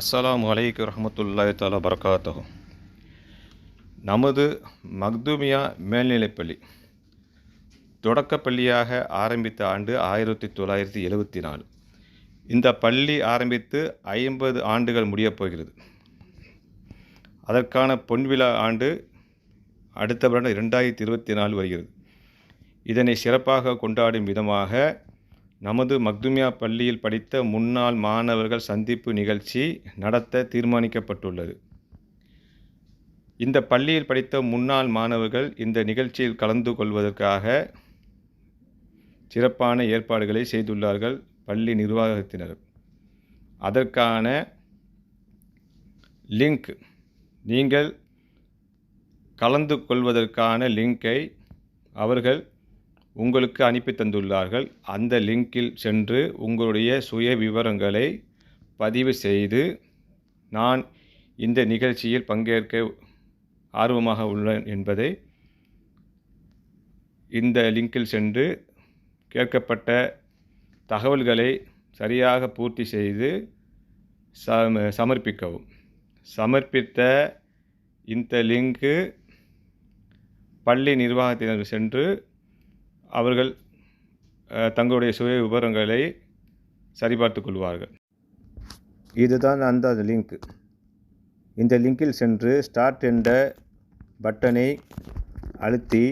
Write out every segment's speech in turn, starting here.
அஸ்லாம் வலைக்கு ரஹமத்துல்லாஹி தாலா பரகாத்தகம் நமது மக்துமியா மேல்நிலைப்பள்ளி தொடக்கப்பள்ளியாக ஆரம்பித்த ஆண்டு ஆயிரத்தி தொள்ளாயிரத்தி எழுபத்தி நாலு இந்த பள்ளி ஆரம்பித்து ஐம்பது ஆண்டுகள் முடியப் போகிறது. அதற்கான பொன்விழா ஆண்டு அடுத்த வருடம் இரண்டாயிரத்தி இருபத்தி நாலு வருகிறது. இதனை சிறப்பாக கொண்டாடும் விதமாக நமது மக்துமியா பள்ளியில் படித்த முன்னாள் மாணவர்கள் சந்திப்பு நிகழ்ச்சி நடத்த தீர்மானிக்கப்பட்டுள்ளது. இந்த பள்ளியில் படித்த முன்னாள் மாணவர்கள் இந்த நிகழ்ச்சியில் கலந்து கொள்வதற்காக சிறப்பான ஏற்பாடுகளை செய்துள்ளார்கள் பள்ளி நிர்வாகத்தினர். அதற்கான லிங்க் நீங்கள் கலந்து கொள்வதற்கான லிங்கை அவர்கள் உங்களுக்கு அனுப்பி தந்துள்ளார்கள். அந்த லிங்கில் சென்று உங்களுடைய சுய விவரங்களை பதிவு செய்து நான் இந்த நிகழ்ச்சியில் பங்கேற்க ஆர்வமாக உள்ளேன் என்பதை இந்த லிங்கில் சென்று கேட்கப்பட்ட தகவல்களை சரியாக பூர்த்தி செய்து சம சமர்ப்பிக்கவும். சமர்ப்பித்த இந்த லிங்கு பள்ளி நிர்வாகத்தினர் சென்று அவர்கள் தங்களுடைய சுய விவரங்களை சரிபார்த்து கொள்வார்கள். இதுதான் அந்த லிங்க். இந்த லிங்கில் சென்று ஸ்டார்ட் என்ற பட்டனை அழுத்தி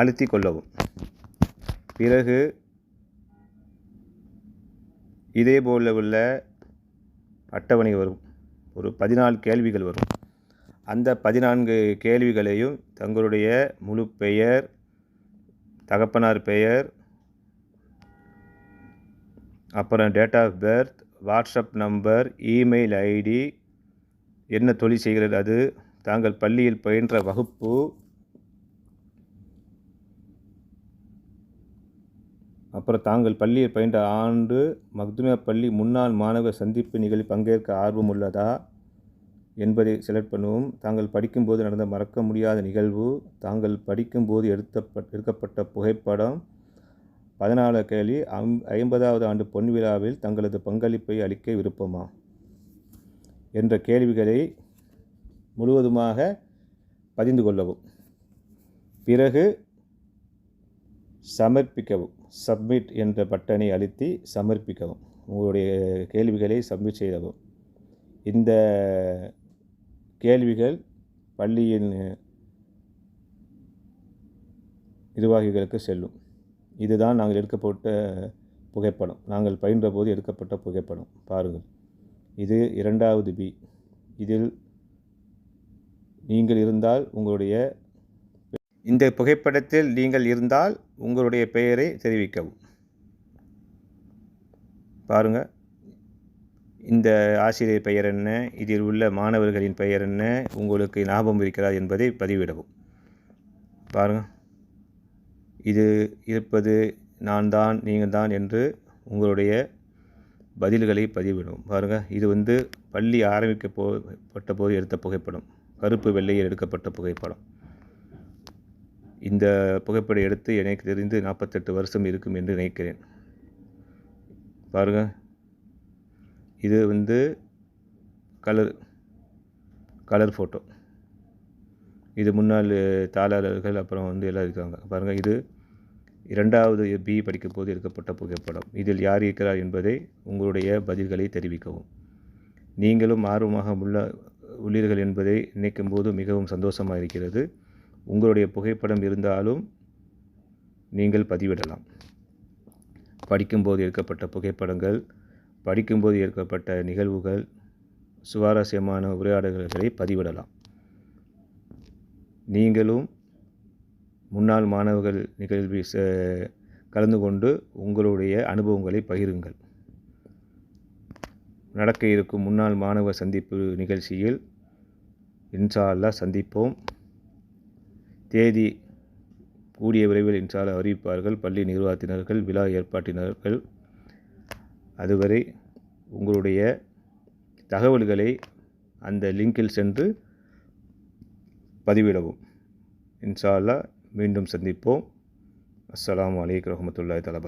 அழுத்தி கொள்ளவும். பிறகு இதே போல உள்ள அட்டவணை வரும். ஒரு பதினாலு கேள்விகள் வரும். அந்த பதினான்கு கேள்விகளையும் தங்களுடைய முழு பெயர் தகப்பனார் பெயர் அப்புறம் date of birth WhatsApp number email ID என்ன தொழில் செய்கிறது அது தாங்கள் பள்ளியில் பயின்ற வகுப்பு அப்புறம் தாங்கள் பள்ளியில் பயின்ற ஆண்டு மக்துமியா பள்ளி முன்னாள் மாணவர் சந்திப்பு நிகழ்வில் பங்கேற்க ஆர்வம் உள்ளதா என்பதை செலக்ட் பண்ணுவோம். தாங்கள் படிக்கும்போது நடந்த மறக்க முடியாத நிகழ்வு தாங்கள் படிக்கும்போது எடுத்தப்பட் எடுக்கப்பட்ட புகைப்படம். பதினாலு கேள்வி ஐம் ஐம்பதாவது ஆண்டு பொன் விழாவில் தங்களது பங்களிப்பை அளிக்க விருப்பமா? என்ற கேள்விகளை முழுவதுமாக பதிந்து கொள்ளவும். பிறகு சமர்ப்பிக்கவும். சப்மிட் என்ற பட்டனை அழுத்தி சமர்ப்பிக்கவும். உங்களுடைய கேள்விகளை சப்மிட் செய்யவும். இந்த கேள்விகள் பள்ளியின் நிர்வாகிகளுக்கு செல்லும். இதுதான் நாங்கள் எடுக்கப்பட்ட புகைப்படம். நாங்கள் பயின்ற போது எடுக்கப்பட்ட புகைப்படம். பாருங்கள். இது இரண்டாவது பி. இதில் நீங்கள் இருந்தால் உங்களுடைய இந்த புகைப்படத்தில் நீங்கள் இருந்தால் உங்களுடைய பெயரை தெரிவிக்கவும். பாருங்கள் இந்த ஆசிரியர் பெயர் என்ன? இதில் உள்ள மாணவர்களின் பெயர் என்ன? உங்களுக்கு ஞாபகம் இருக்கிறார் என்பதை பதிவிடவும். பாருங்கள் இது இருப்பது நான் தான் நீங்கள் தான் என்று உங்களுடைய பதில்களை பதிவிடும் பாருங்கள் இது வந்து பள்ளி ஆரம்பிக்க போட்ட போது எடுத்த புகைப்படம். கருப்பு வெள்ளையில் எடுக்கப்பட்ட புகைப்படம். இந்த புகைப்படம் எடுத்து எனக்கு தெரிந்து நாற்பத்தெட்டு வருஷம் இருக்கும் என்று நினைக்கிறேன். பாருங்கள் இது வந்து கலர் கலர் ஃபோட்டோ இது முன்னாள் தாளாளர்கள் அப்புறம் வந்து எல்லாம் இருக்காங்க. பாருங்கள் இது இரண்டாவது பி படிக்கும் போது எடுக்கப்பட்ட புகைப்படம். இதில் யார் இருக்கிறார் என்பதை உங்களுடைய பதில்களை தெரிவிக்கவும். நீங்களும் ஆர்வமாக உள்ள உள்ளீர்கள் என்பதை நினைக்கும் போது மிகவும் சந்தோஷமாக இருக்கிறது. உங்களுடைய புகைப்படம் இருந்தாலும் நீங்கள் பதிவிடலாம். படிக்கும்போது எடுக்கப்பட்ட புகைப்படங்கள் படிக்கும்போது ஏற்கப்பட்ட நிகழ்வுகள் சுவாரஸ்யமான உரையாடல்களை பதிவிடலாம். நீங்களும் முன்னாள் மாணவர்கள் நிகழ்வில் கலந்து கொண்டு உங்களுடைய அனுபவங்களை பகிருங்கள். நடக்க இருக்கும் முன்னாள் மாணவர் சந்திப்பு நிகழ்ச்சியில் இன்ஷா அல்லா சந்திப்போம். தேதி கூடிய விரைவில் இன்சால அறிவிப்பார்கள். பள்ளி நிர்வாகத்தினர்கள் விழா ஏற்பாட்டினர்கள் அதுவரை உங்களுடைய தகவல்களை அந்த லிங்கில் சென்று பதிவிடவும். இன்ஷா அல்லா மீண்டும் சந்திப்போம். அஸ்லாம் அலைக்கும் ரஹமத்துல்லாய் தலா